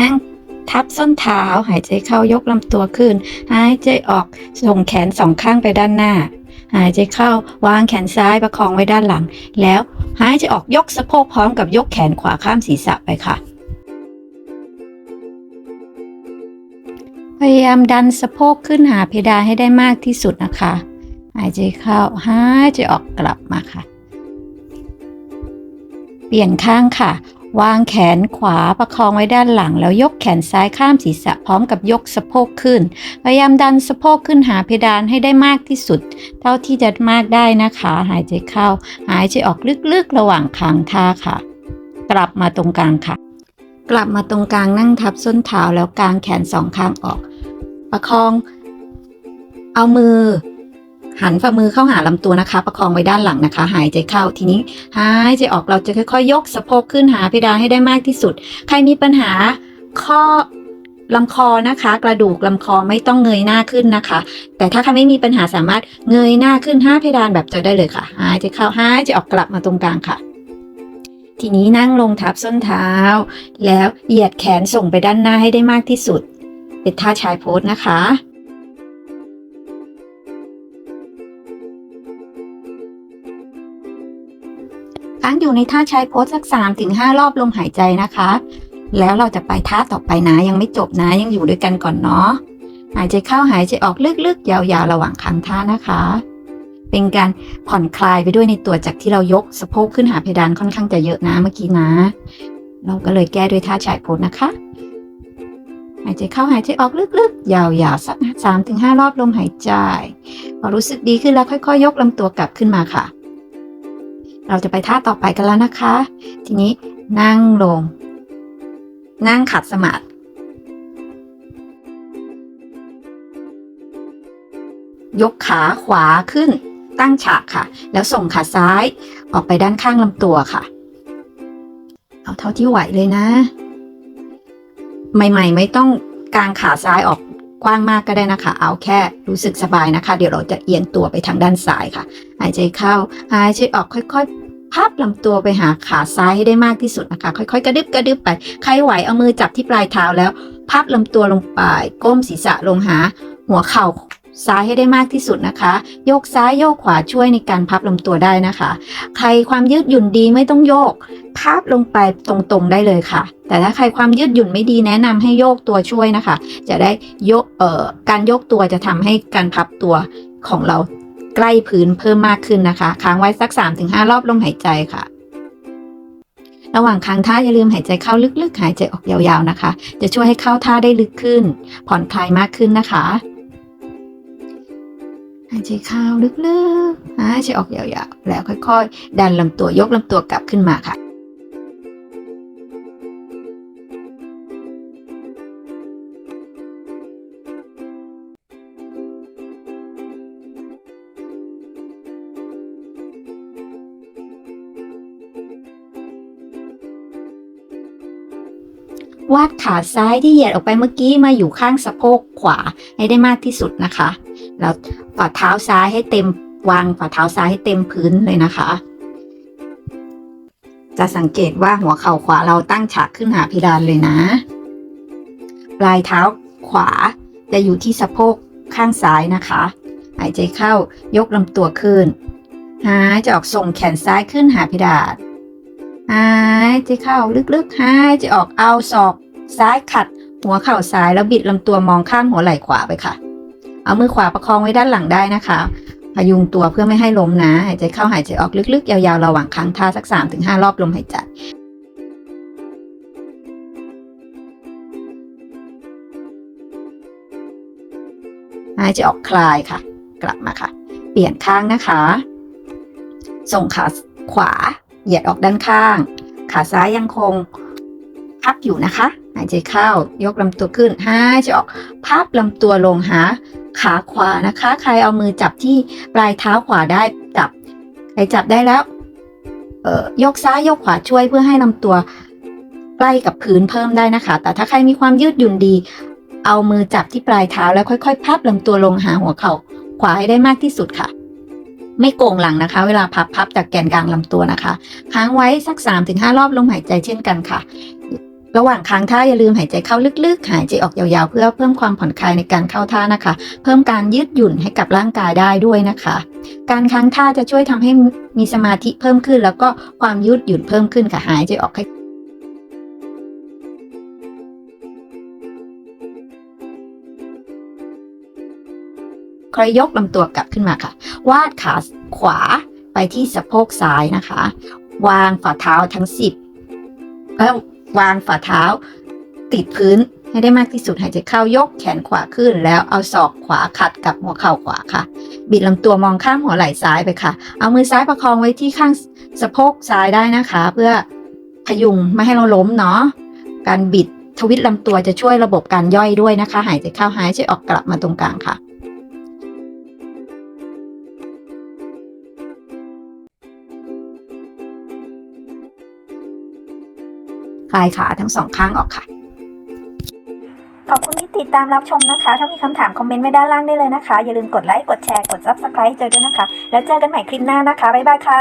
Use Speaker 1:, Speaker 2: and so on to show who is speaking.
Speaker 1: นั่งทับส้นเท้าหายใจเข้ายกลำตัวขึ้น หายใจออกส่งแขนสองข้างไปด้านหน้า หายใจเข้าวางแขนซ้ายประคองไว้ด้านหลัง แล้วหายใจออกยกสะโพกพร้อมกับยกแขนขวาข้ามศีรษะไปค่ะ พยายามดันสะโพกขึ้นหาเพดานให้ได้มากที่สุดนะคะ หายใจเข้าหายใจออกกลับมาค่ะ เปลี่ยนข้างค่ะ วางแขนขวาประคองไว้ด้านหลัง แล้วยกแขนซ้ายข้ามศีรษะพร้อมกับยกสะโพกขึ้น พยายามดันสะโพกขึ้นหาเพดานให้ได้มากที่สุด เท่าที่จะมากได้นะคะ หายใจเข้า หายใจออกลึกๆระหว่างคางท่าค่ะ กลับมาตรงกลางค่ะ กลับมาตรงกลางนั่งทับส้นเท้าแล้วกางแขนสองข้างออก ประคอง เอามือ หันฝ่ามือเข้าหาลำตัวนะคะ ประคองไว้ด้านหลังนะคะ หายใจเข้าทีนี้หายใจออกเราจะค่อยๆ ยกสะโพกขึ้นหาเพดานให้ได้มากที่สุด ใครมีปัญหาข้อลำคอนะคะ กระดูกลำคอไม่ต้องเงยหน้าขึ้นนะคะ แต่ถ้าใครไม่มีปัญหาสามารถเงยหน้าขึ้นห้าเพดานแบบจะได้เลยค่ะหายใจเข้าหายใจออกกลับมาตรงกลางค่ะ ทีนี้นั่งลงทับส้นเท้า แล้วเหยียดแขนส่งไปด้านหน้าให้ได้มากที่สุด เป็นท่าชายโพสนะคะ ค้างอยู่ในท่าชายโพสสัก3าถึงหรอบลมหายใจนะคะ แล้วเราจะไปท่าต่อไปนะยังไม่จบนะยังอยู่ด้วยกันก่อนเนาะหายใจเข้าหายใจออกลึกๆยาวๆ ระหว่างค้างท่านะคะ เป็นการผ่อนคลายไปด้วยในตัวจากที่เรายกสะโพกขึ้นหาเพดานค่อนข้างจะเยอะนะเมื่อกี้นะ เราก็เลยแก้ด้วยท่าชายโพสนะคะ หายใจเข้าหายใจออกลึกๆ ยาวๆสักสามถึงห้ารอบลมหายใจพอรู้สึกดีขึ้นแล้วค่อยๆ ยกลำตัวกลับขึ้นมาค่ะ เราจะไปท่าต่อไปกันแล้วนะคะ ทีนี้นั่งลง นั่งขัดสมาธิยกขาขวาขึ้น ตั้งฉากค่ะ แล้วส่งขาซ้ายออกไปด้านข้างลำตัวค่ะ เอาเท่าที่ไหวเลยนะ ใหม่ ๆ ไม่ต้องกางขาซ้ายออก กว้างมากก็ได้นะคะ เอาแค่รู้สึกสบายนะคะ เดี๋ยวเราจะเอียงตัวไปทางด้านซ้ายค่ะ หายใจเข้า หายใจออกค่อยๆ พับลำตัวไปหาขาซ้ายให้ได้มากที่สุดนะคะ ค่อยๆ กระดึบกระดึบไป ใครไหวเอามือจับที่ปลายเท้าแล้ว พับลำตัวลงไป ก้มศีรษะลงหา หัวเข่า ซ้ายให้ได้มากที่สุดนะคะ โยกซ้ายโยกขวาช่วยในการพับลำตัวได้นะคะ ใครความยืดหยุ่นดีไม่ต้องโยก พับลงไปตรงๆได้เลยค่ะ แต่ถ้าใครความยืดหยุ่นไม่ดีแนะนำให้โยกตัวช่วยนะคะ จะได้โยกเอ่อการโยกตัวจะทำให้การพับตัวของเราใกล้พื้นเพิ่มมากขึ้นนะคะ ค้างไว้สัก 3-5 รอบลมหายใจค่ะ ระหว่างค้างท่าอย่าลืมหายใจเข้าลึกๆ หายใจออกยาวๆนะคะ จะช่วยให้เข้าท่าได้ลึกขึ้น ผ่อนคลายมากขึ้นนะคะายใจเข้าลึกๆหายใจออกยาวๆ แล้วค่อยๆ ดันลำตัวยกลำตัวกลับขึ้นมาค่ะวาดขาซ้ายที่เหยียดออกไปเมื่อกี้มาอยู่ข้างสะโพกขวาให้ได้มากที่สุดนะคะ แล้วฝ่าเท้าซ้ายให้เต็มวางฝ่าเท้าซ้ายให้เต็มพื้นเลยนะคะ จะสังเกตว่าหัวเข่าขวาเราตั้งฉากขึ้นหาเพดานเลยนะ ปลายเท้าขวาจะอยู่ที่สะโพกข้างซ้ายนะคะ หายใจเข้ายกลำตัวขึ้น หายใจออกส่งแขนซ้ายขึ้นหาเพดานหายใจเข้าลึกๆหายใจออกเอาศอกซ้ายขัด หัวเข่าซ้ายแล้วบิดลำตัวมองข้างหัวไหล่ขวาไปค่ะ เอามือขวาประคองไว้ด้านหลังได้นะคะ พยุงตัวเพื่อไม่ให้ล้มนะ หายใจเข้าหายใจออกลึกๆ ยาวๆ ระหว่างค้างท่าสัก 3-5 รอบลมหายใจหายใจออกคลายค่ะ กลับมาค่ะ เปลี่ยนข้างนะคะ ส่งขาขวา เหยียดออกด้านข้าง ขาซ้ายยังคงพับอยู่นะคะ หายใจเข้ายกลำตัวขึ้นหายใจออกพับลำตัวลงหา ขาขวานะคะ ใครเอามือจับที่ปลายเท้าขวาได้จับ ใครจับได้แล้วเอ่อยกซ้ายยกขวาช่วยเพื่อให้ลำตัวใกล้กับพื้นเพิ่มได้นะคะ แต่ถ้าใครมีความยืดหยุ่นดี เอามือจับที่ปลายเท้าแล้วค่อยๆ พับลำตัวลงหาหัวเข่าขวาให้ได้มากที่สุดค่ะ ไม่โกงหลังนะคะ เวลาพับพับจากแกนกลางลำตัวนะคะค้างไว้สัก 3-5 รอบลมหายใจเช่นกันค่ะ ระหว่างค้างท่าอย่าลืมหายใจเข้าลึกๆ หายใจออกยาวๆ เพื่อเพิ่มความผ่อนคลายในการเข้าท่านะคะ เพิ่มการยืดหยุ่นให้กับร่างกายได้ด้วยนะคะ การค้างท่าจะช่วยทำให้มีสมาธิเพิ่มขึ้น แล้วก็ความยืดหยุ่นเพิ่มขึ้นค่ะหายใจออกให้ค่อยยกลำตัวกลับขึ้นมาค่ะ วาดขาขวาไปที่สะโพกซ้ายนะคะ วางฝ่าเท้าทั้งสิบแล้ว วางฝ่าเท้า ติดพื้นให้ได้มากที่สุดหายใจเข้ายกแขนขวาขึ้น แล้วเอาศอกขวาขัดกับหัวเข่าขวาค่ะ บิดลำตัวมองข้ามหัวไหล่ซ้ายไปค่ะ เอามือซ้ายประคองไว้ที่ข้างสะโพกซ้ายได้นะคะ เพื่อพยุงไม่ให้เราล้มเนาะการบิดทวิตลำตัวจะช่วยระบบการย่อยด้วยนะคะ หายใจเข้าหายใจออกกลับมาตรงกลางค่ะ คลายขาทั้งสองข้างออกค่ะ ขอบคุณที่ติดตามรับชมนะคะ ถ้ามีคำถามคอมเมนต์ไว้ด้านล่างได้เลยนะคะ อย่าลืมกดไลค์ กดแชร์ กด subscribe เจอด้วยนะคะ แล้วเจอกันใหม่คลิปหน้านะคะ บ๊ายบายค่ะ